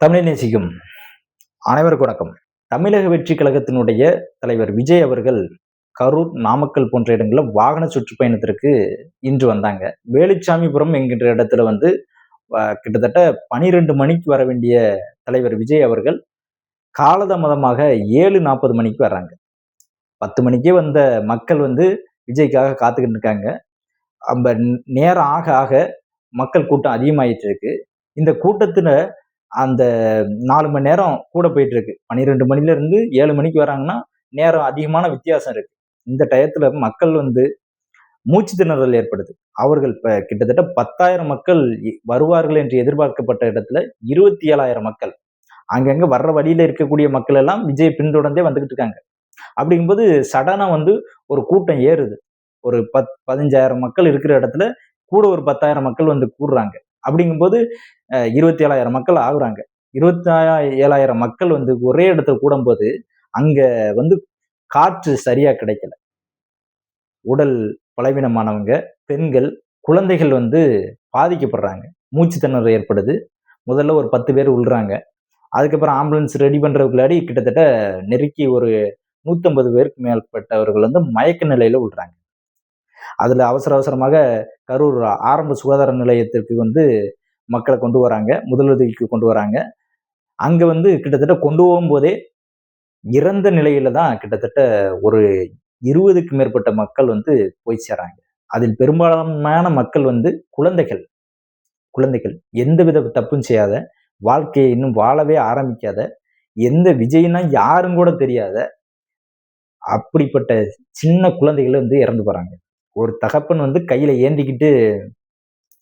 தமிழை நேசிக்கும் அனைவருக்கும் வணக்கம். தமிழக வெற்றி கழகத்தினுடைய தலைவர் விஜய் அவர்கள் கரூர் நாமக்கல் போன்ற இடங்களில் வாகன சுற்றுப்பயணத்திற்கு இன்று வந்தாங்க. வேலுச்சாமிபுரம் என்கின்ற இடத்துல வந்து கிட்டத்தட்ட பனிரெண்டு மணிக்கு வர வேண்டிய தலைவர் விஜய் அவர்கள் காலதாமதமாக ஏழு நாற்பது மணிக்கு வர்றாங்க. பத்து மணிக்கே வந்த மக்கள் வந்து விஜய்க்காக காத்துக்கிட்டு இருக்காங்க. அந்த நேரம் ஆக ஆக மக்கள் கூட்டம் அதிகமாயிட்டு இருக்கு. இந்த கூட்டத்தில் அந்த நாலு மணி நேரம் கூட போயிட்டு இருக்கு பன்னிரெண்டு மணில இருந்து ஏழு மணிக்கு வராங்கன்னா நேரம் அதிகமான வித்தியாசம் இருக்கு. இந்த டயத்துல மக்கள் வந்து மூச்சு திணறல் ஏற்படுது. அவர்கள் இப்ப கிட்டத்தட்ட பத்தாயிரம் மக்கள் இ- வருவார்கள் என்று எதிர்பார்க்கப்பட்ட இடத்துல இருபத்தி ஏழாயிரம் மக்கள். அங்கங்க வர்ற வழியில இருக்கக்கூடிய மக்கள் எல்லாம் விஜய் பின்தொடர்ந்தே வந்துகிட்டு இருக்காங்க. அப்படிங்கும்போது சடனா வந்து ஒரு கூட்டம் ஏறுது. ஒரு பத் பதினஞ்சாயிரம் மக்கள் இருக்கிற இடத்துல கூட ஒரு பத்தாயிரம் மக்கள் வந்து கூடுறாங்க. அப்படிங்கும்போது இருபத்தி ஏழாயிரம் மக்கள் ஆகுறாங்க. இருபத்தி ஏழாயிரம் மக்கள் வந்து ஒரே இடத்துல கூடும்போது அங்கே வந்து காற்று சரியாக கிடைக்கல. உடல் பலவீனமானவங்க பெண்கள் குழந்தைகள் வந்து பாதிக்கப்படுறாங்க. மூச்சு திணறல் ஏற்படுது. முதல்ல ஒரு பத்து பேர் உள்றாங்க. அதுக்கப்புறம் ஆம்புலன்ஸ் ரெடி பண்றதுக்குள்ளாடி கிட்டத்தட்ட நெருக்கி ஒரு நூற்றம்பது பேருக்கு மேற்பட்டவர்கள் வந்து மயக்க நிலையில் விழுறாங்க அதில் அவசர அவசரமாக கரூர் ஆரம்ப சுகாதார நிலையத்திற்கு வந்து மக்களை கொண்டு வராங்க முதலுதவிக்கு கொண்டு வராங்க. அங்கே வந்து கிட்டத்தட்ட கொண்டு போகும்போதே இறந்த நிலையில தான் கிட்டத்தட்ட ஒரு இருபதுக்கு மேற்பட்ட மக்கள் வந்து போய் சேராங்க. அதில் பெரும்பாலான மக்கள் வந்து குழந்தைகள். குழந்தைகள். எந்த வித தப்பும் செய்யாத வாழ்க்கையை இன்னும் வாழவே ஆரம்பிக்காத எந்த விஜய்னா யாரும் கூட தெரியாத அப்படிப்பட்ட சின்ன குழந்தைகள் வந்து இறந்து போறாங்க. ஒரு தகப்பன் வந்து கையில ஏந்திக்கிட்டு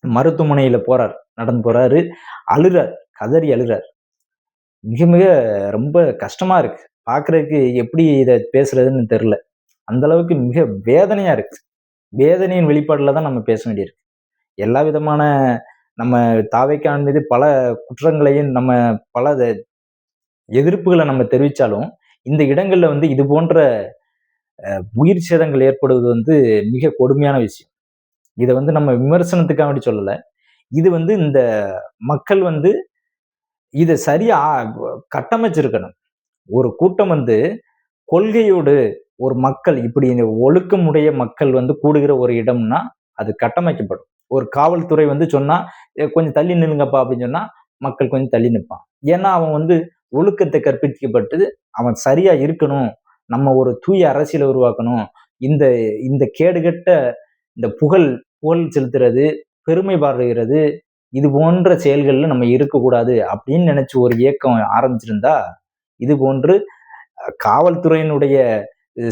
மருத்துவமனையில போறார். நடந்து போறாரு. அழுறார். கதறி அழுறார். மிக மிக ரொம்ப கஷ்டமா இருக்கு. பாக்குறதுக்கு எப்படி இதை பேசுறதுன்னு தெரில அந்த அளவுக்கு மிக வேதனையா இருக்கு. வேதனையின் வெளிப்பாடுல தான் நம்ம பேச வேண்டியிருக்கு. எல்லா விதமான நம்ம தாவைக்கான் மீது பல குற்றங்களையும் நம்ம பல எதிர்ப்புகளை நம்ம தெரிவித்தாலும் இந்த இடங்கள்ல வந்து இது போன்ற உயிர் சேதங்கள் ஏற்படுவது வந்து மிக கொடுமையான விஷயம். இதை வந்து நம்ம விமர்சனத்துக்காக வேண்டி சொல்லலை. இது வந்து இந்த மக்கள் வந்து இதை சரியா கட்டமைச்சிருக்கணும். ஒரு கூட்டம் வந்து கொள்கையோடு ஒரு மக்கள் இப்படி ஒழுக்கமுடைய மக்கள் வந்து கூடுகிற ஒரு இடம்னா அது கட்டமைக்கப்படும். ஒரு காவல்துறை வந்து சொன்னா கொஞ்சம் தள்ளி நில்லுங்கப்பா அப்படின்னு சொன்னா மக்கள் கொஞ்சம் தள்ளி நிற்பான் ஏன்னா அவன் வந்து ஒழுக்கத்தை கற்பிக்கப்பட்டு அவன் சரியா இருக்கணும். நம்ம ஒரு தூய அரசியலை உருவாக்கணும். இந்த இந்த கேடுகட்ட இந்த புகழ் புகழ் செலுத்துறது பெருமை பாடுகிறது இது போன்ற செயல்களில் நம்ம இருக்கக்கூடாது அப்படின்னு நினைச்சு ஒரு இயக்கம் ஆரம்பிச்சிருந்தா இது போன்று காவல்துறையினுடைய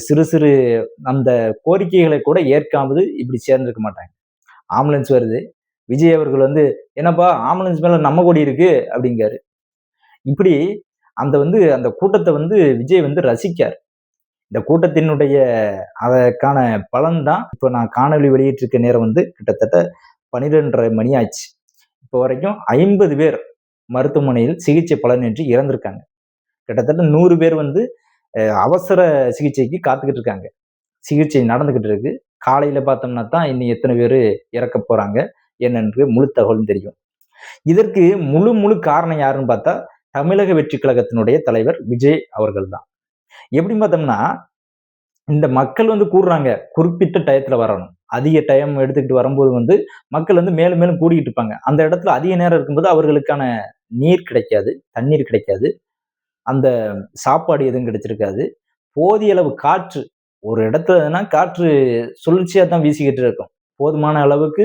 சிறு சிறு அந்த கோரிக்கைகளை கூட ஏற்காமது இப்படி சேர்ந்திருக்க மாட்டாங்க. ஆம்புலன்ஸ் வருது. விஜய் அவர்கள் வந்து என்னப்பா ஆம்புலன்ஸ் மேல நம்ம கொடி இருக்கு அப்படிங்காரு. இப்படி அந்த வந்து அந்த கூட்டத்தை வந்து விஜய் வந்து ரசிக்கார். இந்த கூட்டத்தினுடைய அதற்கான பலன் தான் இப்போ நான் காணொலி வெளியிட்டிருக்க நேரம் வந்து கிட்டத்தட்ட பன்னிரெண்டரை மணி ஆச்சு. இப்போ வரைக்கும் ஐம்பது பேர் மருத்துவமனையில் சிகிச்சை பலனின்றி இறந்திருக்காங்க. கிட்டத்தட்ட நூறு பேர் வந்து அவசர சிகிச்சைக்கு காத்துக்கிட்டு இருக்காங்க. சிகிச்சை நடந்துக்கிட்டு இருக்கு. காலையில் பார்த்தோம்னா தான் இன்னும் எத்தனை பேர் இறக்க போகிறாங்க என்னென்று முழு தகவலும் தெரியும். இதற்கு முழு முழு காரணம் யாருன்னு பார்த்தா தமிழக வெற்றி கழகத்தினுடைய தலைவர் விஜய் அவர்கள் தான் எப்படி பார்த்தோம்னா இந்த மக்கள் வந்து கூடுறாங்க. குறிப்பிட்ட டயத்துல வரணும். அதிக டைம் எடுத்துக்கிட்டு வரும்போது வந்து மக்கள் வந்து மேலும் மேலும் கூடிக்கிட்டு இருப்பாங்க. அந்த இடத்துல அதிக நேரம் இருக்கும்போது அவர்களுக்கான நீர் கிடைக்காது தண்ணீர் கிடைக்காது. அந்த சாப்பாடு எதுவும் கிடைச்சிருக்காது. போதிய அளவு காற்று ஒரு இடத்துலனா காற்று சுழற்சியாக தான் வீசிக்கிட்டு இருக்கும். போதுமான அளவுக்கு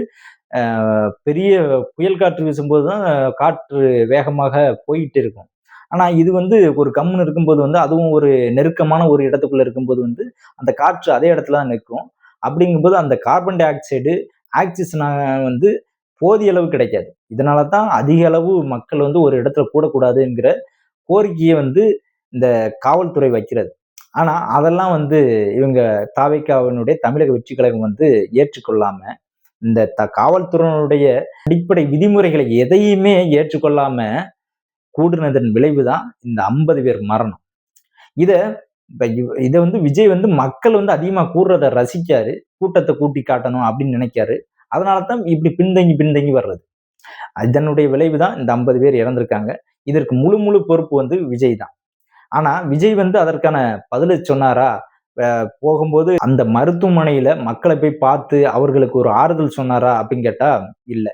பெரிய புயல் காற்று வீசும்போது தான் காற்று வேகமாக போயிட்டு இருக்கும். ஆனா இது வந்து ஒரு கம்முன்னு இருக்கும்போது வந்து அதுவும் ஒரு நெருக்கமான ஒரு இடத்துக்குள்ள இருக்கும்போது வந்து அந்த காற்று அதே இடத்துல தான் நிற்கும். அப்படிங்கும்போது அந்த கார்பன் டை ஆக்சைடு ஆக்சிஜன் வந்து போதிய அளவு கிடைக்காது. இதனால தான் அதிக அளவு மக்கள் வந்து ஒரு இடத்துல கூடக்கூடாதுங்கிற கோரிக்கையை வந்து இந்த காவல்துறை வைக்கிறது. ஆனால் அதெல்லாம் வந்து இவங்க தாவைக்காவினுடைய தமிழக வெற்றி கழகம் வந்து ஏற்றுக்கொள்ளாம இந்த த காவல்துறையினுடைய அடிப்படை விதிமுறைகளை எதையுமே ஏற்றுக்கொள்ளாம கூடுனதன் விளைவுதான் இந்த ஐம்பது பேர் மரணம். இத இதை இத வந்து விஜய் வந்து மக்கள் வந்து அதிகமா கூடுறத ரசிக்காரு. கூட்டத்தை கூட்டி காட்டணும் அப்படின்னு நினைக்காரு. அதனால தான் இப்படி பின்தங்கி பின்தங்கி வர்றது. இதனுடைய விளைவு தான் இந்த ஐம்பது பேர் இறந்திருக்காங்க. இதற்கு முழு முழு பொறுப்பு வந்து விஜய் தான். ஆனா விஜய் வந்து அதற்கான பதிலை சொன்னாரா? போகும்போது அந்த மருத்துவமனையில மக்களை போய் பார்த்து அவர்களுக்கு ஒரு ஆறுதல் சொன்னாரா அப்படின்னு கேட்டா இல்லை.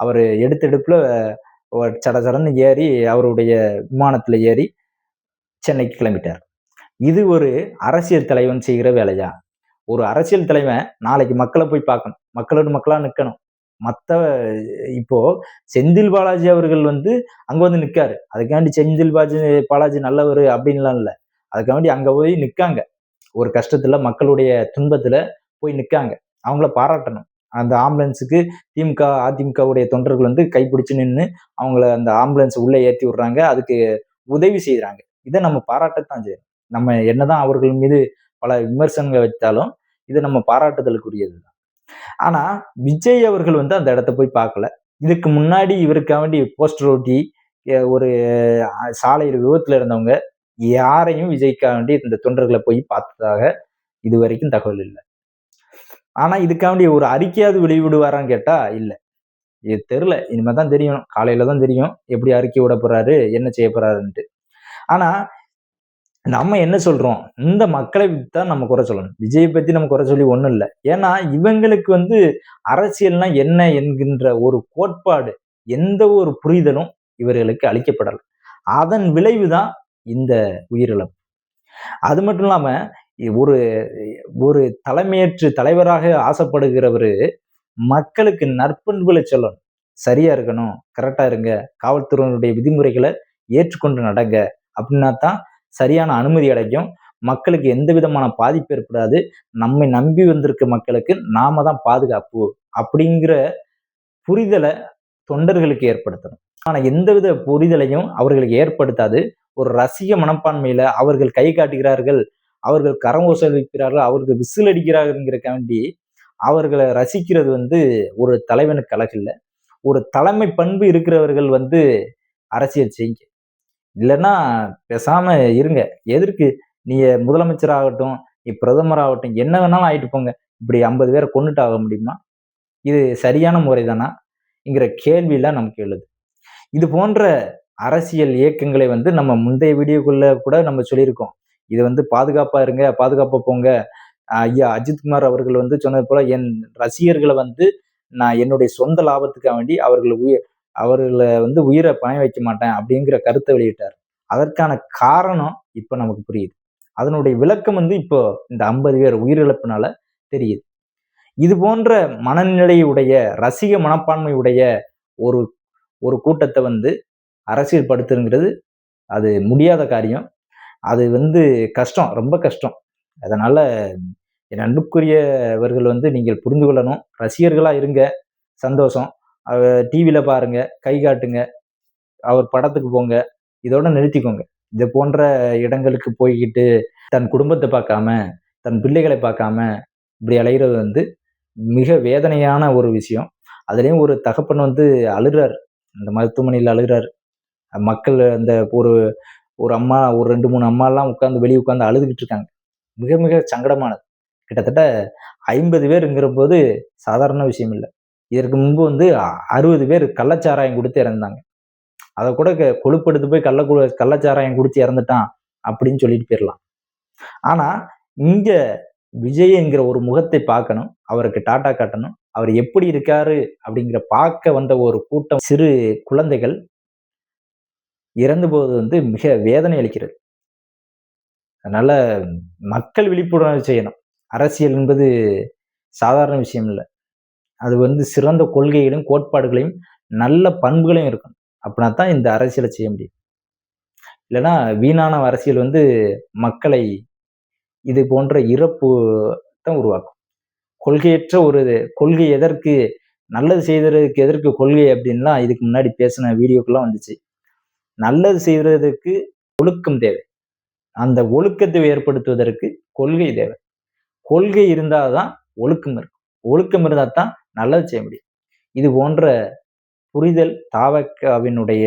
அவர் எடுத்தெடுப்புல சட ஏறி அவருடைய விமானத்துல ஏறி சென்னைக்கு கிளம்பிட்டார். இது ஒரு அரசியல் தலைவன் செய்கிற வேலையா? ஒரு அரசியல் தலைவன் நாளைக்கு மக்களை போய் பார்க்கணும். மக்களோட மக்களா நிற்கணும். மற்ற இப்போ செந்தில் பாலாஜி அவர்கள் வந்து அங்க வந்து நிற்காரு. அதுக்காண்டி செந்தில் பாலாஜி பாலாஜி நல்லவர் அப்படின்லாம் இல்லை. அதுக்காண்டி அங்க போய் நிற்காங்க. ஒரு கஷ்டத்துல மக்களுடைய துன்பத்துல போய் நிற்காங்க. அவங்கள பாராட்டணும். அந்த ஆம்புலன்ஸுக்கு திமுக அதிமுகவுடைய தொண்டர்கள் வந்து கைப்பிடிச்சு நின்று அவங்கள அந்த ஆம்புலன்ஸ் உள்ளே ஏற்றி விடுறாங்க. அதுக்கு உதவி செய்கிறாங்க இதை நம்ம பாராட்டத்தான் செய்யணும் நம்ம என்னதான் அவர்கள் மீது பல விமர்சனங்களை வைத்தாலும் இது நம்ம பாராட்டுதலுக்குரியது தான் ஆனால் விஜய் அவர்கள் வந்து அந்த இடத்த போய் பார்க்கல. இதுக்கு முன்னாடி இவருக்காக வேண்டி போஸ்டர் ஓட்டி ஒரு சாலையில் விபத்தில் இருந்தவங்க யாரையும் விஜய்க்காக வேண்டி இந்த தொண்டர்களை போய் பார்த்ததாக இது வரைக்கும் தகவல் இல்லை. ஆனால் இதுக்காண்டி ஒரு அறிக்கையாவது வெளிவிடுவாரான்னு கேட்டால் இல்லை. இது தெரில இனிமேல் தான் தெரியும். காலையில் தான் தெரியும். எப்படி அறிக்கை விட போகிறாரு என்ன செய்ய போகிறாருன்ட்டு ஆனால் நம்ம என்ன சொல்கிறோம் இந்த மக்களை தான் நம்ம குறை சொல்லணும். விஜயை பற்றி நம்ம குறை சொல்லி ஒன்றும் இல்லை. ஏன்னா இவங்களுக்கு வந்து அரசியல்னா என்ன என்கின்ற ஒரு கோட்பாடு எந்த ஒரு புரிதலும் இவர்களுக்கு அளிக்கப்படலை. அதன் விளைவு தான் இந்த உயிரிழப்பு. அது மட்டும் இல்லாமல் ஒரு ஒரு தலைமையேற்று தலைவராக ஆசைப்படுகிறவர் மக்களுக்கு நற்பண்புகளை சொல்லணும். சரியா இருக்கணும் கரெக்டா இருங்க காவல்துறையினுடைய விதிமுறைகளை ஏற்றுக்கொண்டு நடங்க அப்படின்னா தான் சரியான அனுமதி அடைக்கும் மக்களுக்கு எந்த விதமான பாதிப்பு ஏற்படாது. நம்மை நம்பி வந்திருக்க மக்களுக்கு நாம தான் பாதுகாப்பு அப்படிங்கிற புரிதலை தொண்டர்களுக்கு ஏற்படுத்தணும். ஆனா எந்தவித புரிதலையும் அவர்களுக்கு ஏற்படுத்தாது. ஒரு ரசிக மனப்பான்மையில அவர்கள் கை காட்டுகிறார்கள் அவர்கள் கரம் இருக்கிறார்கள் அவர்கள் விசில் அடிக்கிறார்கள்ங்கிறக்காண்டி அவர்களை ரசிக்கிறது வந்து ஒரு தலைவனுக்கு அழகில்லை. ஒரு தலைமை பண்பு இருக்கிறவர்கள் வந்து அரசியல் செய்யுங்க. இல்லைன்னா பேசாம இருங்க. எதற்கு? நீ முதலமைச்சர் ஆகட்டும் நீ பிரதமர் ஆகட்டும் என்ன வேணாலும் ஆயிட்டு போங்க. இப்படி ஐம்பது பேரை கொண்டுட்டு ஆக முடியுமா? இது சரியான முறை தானா என்கிற கேள்வியெல்லாம் நமக்கு எழுது. இது போன்ற அரசியல் இயக்கங்களை வந்து நம்ம முந்தைய வீடியோக்குள்ள கூட நம்ம சொல்லியிருக்கோம். இது வந்து பாதுகாப்பா இருங்க பாதுகாப்பா போங்க. ஐயா அஜித்குமார் அவர்கள் வந்து சொன்னது போல என் ரசிகர்களை வந்து நான் என்னுடைய சொந்த லாபத்துக்காக வேண்டி அவர்களை உயிர் அவர்களை வந்து உயிரை பணம் வைக்க மாட்டேன் அப்படிங்கிற கருத்தை வெளியிட்டார். அதற்கான காரணம் இப்ப நமக்கு புரியுது. அதனுடைய விளக்கம் வந்து இப்போ இந்த ஐம்பது பேர் உயிரிழப்புனால தெரியுது. இது போன்ற மனநிலையுடைய ரசிக மனப்பான்மையுடைய ஒரு ஒரு கூட்டத்தை வந்து அரசியல் படுத்துங்கிறது அது முடியாத காரியம். அது வந்து கஷ்டம் ரொம்ப கஷ்டம். அதனால் என் அன்புக்குரியவர்கள் வந்து நீங்கள் புரிந்து கொள்ளணும். ரசிகர்களாக இருங்க. சந்தோஷம். டிவியில் பாருங்கள் கை காட்டுங்க. அவர் படத்துக்கு போங்க. இதோட நிறுத்திக்கோங்க. இது போன்ற இடங்களுக்கு போய்கிட்டு தன் குடும்பத்தை பார்க்காம தன் பிள்ளைகளை பார்க்காம இப்படி அலைகிறது வந்து மிக வேதனையான ஒரு விஷயம். அதுலேயும் ஒரு தகப்பன் வந்து அழுகிறார். அந்த மருத்துவமனையில் அழுகிறார். மக்கள் அந்த ஒரு ஒரு அம்மா ஒரு ரெண்டு மூணு அம்மாலாம் உட்காந்து வெளியே உட்காந்து அழுதுகிட்டு இருக்காங்க. மிக மிக சங்கடமானது. கிட்டத்தட்ட ஐம்பது பேருங்கிற போது சாதாரண விஷயம் இல்லை. இதற்கு முன்பு வந்து அறுபது பேர் கள்ளச்சாராயம் கொடுத்து இறந்தாங்க. அதை கூட கொழுப்படுத்து போய் கள்ள கள்ளச்சாராயம் குடிச்சு இறந்துட்டான் அப்படின்னு சொல்லிட்டு போயிடலாம் ஆனா இங்க விஜய்ங்கிற ஒரு முகத்தை பார்க்கணும். அவருக்கு டாட்டா காட்டணும். அவர் எப்படி இருக்காரு அப்படிங்கிற பார்க்க வந்த ஒரு கூட்டம் சிறு குழந்தைகள் இறந்து போவது வந்து மிக வேதனை அளிக்கிறது. அதனால மக்கள் விழிப்புணர்வு செய்யணும். அரசியல் என்பது சாதாரண விஷயம் இல்லை. அது வந்து சிறந்த கொள்கைகளையும் கோட்பாடுகளையும் நல்ல பண்புகளையும் இருக்கணும். அப்படின்னா தான் இந்த அரசியலை செய்ய முடியும். இல்லைன்னா வீணான அரசியல் வந்து மக்களை இது போன்ற இறப்பு தான் உருவாக்கும். கொள்கையற்ற ஒரு கொள்கை எதற்கு நல்லது செய்ததுக்கு எதற்கு கொள்கை அப்படின்லாம் இதுக்கு முன்னாடி பேசின வீடியோக்கெல்லாம் வந்துச்சு. நல்லது செய்வதற்கு ஒழுக்கம் தேவை. அந்த ஒழுக்கத்தை ஏற்படுத்துவதற்கு கொள்கை தேவை. கொள்கை இருந்தால் தான் ஒழுக்கம் இருக்கும். ஒழுக்கம் இருந்தால் தான் நல்லது செய்ய முடியும். இது போன்ற புரிதல் தாவக்காவினுடைய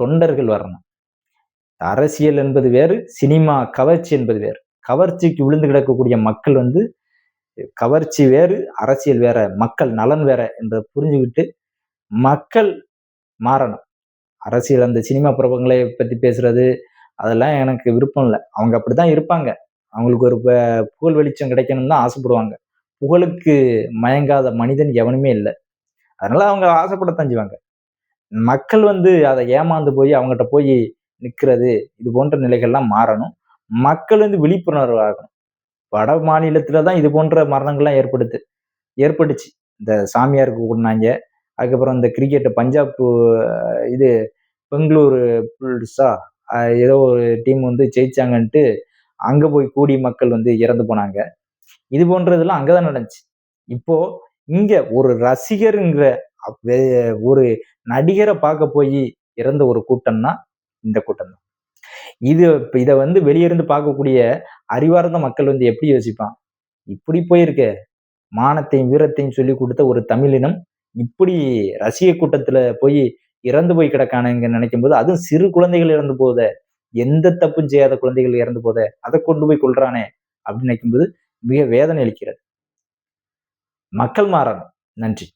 தொண்டர்கள் வரணும். அரசியல் என்பது வேறு சினிமா கவர்ச்சி என்பது வேறு. கவர்ச்சிக்கு விழுந்து கிடக்கக்கூடிய மக்கள் வந்து கவர்ச்சி வேறு அரசியல் வேற மக்கள் நலன் வேற என்று புரிஞ்சுக்கிட்டு மக்கள் மாறணும். அரசியல் அந்த சினிமா பிரபங்களை பத்தி பேசுறது அதெல்லாம் எனக்கு விருப்பம் இல்லை. அவங்க அப்படிதான் இருப்பாங்க. அவங்களுக்கு ஒரு ப- புகழ் வெளிச்சம் கிடைக்கணும்னு தான் ஆசைப்படுவாங்க. புகழுக்கு மயங்காத மனிதன் எவனுமே இல்லை. அதனால அவங்க ஆசைப்படத்தான் செய்வாங்க. மக்கள் வந்து அதை ஏமாந்து போய் அவங்ககிட்ட போய் நிற்கிறது இது போன்ற நிலைகள்லாம் மாறணும். மக்கள் வந்து விழிப்புணர்வு ஆகணும். வட மாநிலத்துல தான் இது போன்ற மரணங்கள்லாம் ஏற்படுது ஏற்பட்டுச்சு. இந்த சாமியாருக்கு கூடினாங்க அதுக்கப்புறம் இந்த கிரிக்கெட்டு பஞ்சாப் இது பெங்களூரு புல்ஸா ஏதோ ஒரு டீம் வந்து ஜெயிச்சாங்கன்ட்டு அங்க போய் கூடி மக்கள் வந்து இறந்து போனாங்க. இது போன்றதெல்லாம் அங்கதான் நடந்துச்சு. இப்போ இங்க ஒரு ரசிகருங்கிற வே- ஒரு நடிகரை பார்க்க போய் இறந்த ஒரு கூட்டம்னா இந்த கூட்டம் தான் இது இப்ப இதை வந்து வெளியிருந்து பார்க்கக்கூடிய அறிவார்ந்த மக்கள் வந்து எப்படி யோசிப்பான்? இப்படி போயிருக்க. மானத்தையும் வீரத்தையும் சொல்லி கொடுத்த ஒரு தமிழினம் இப்படி ரசிக கூட்டத்துல போய் இறந்து போய் கிடக்கானுங்க நினைக்கும் போது அதுவும் சிறு குழந்தைகள் இறந்து போத எந்த தப்பும் செய்யாத குழந்தைகள் இறந்து போத அதை கொண்டு போய் கொள்றானே அப்படின்னு நினைக்கும்போது மிக வேதனை அளிக்கிறது. மக்கள் மாறணும். நன்றி.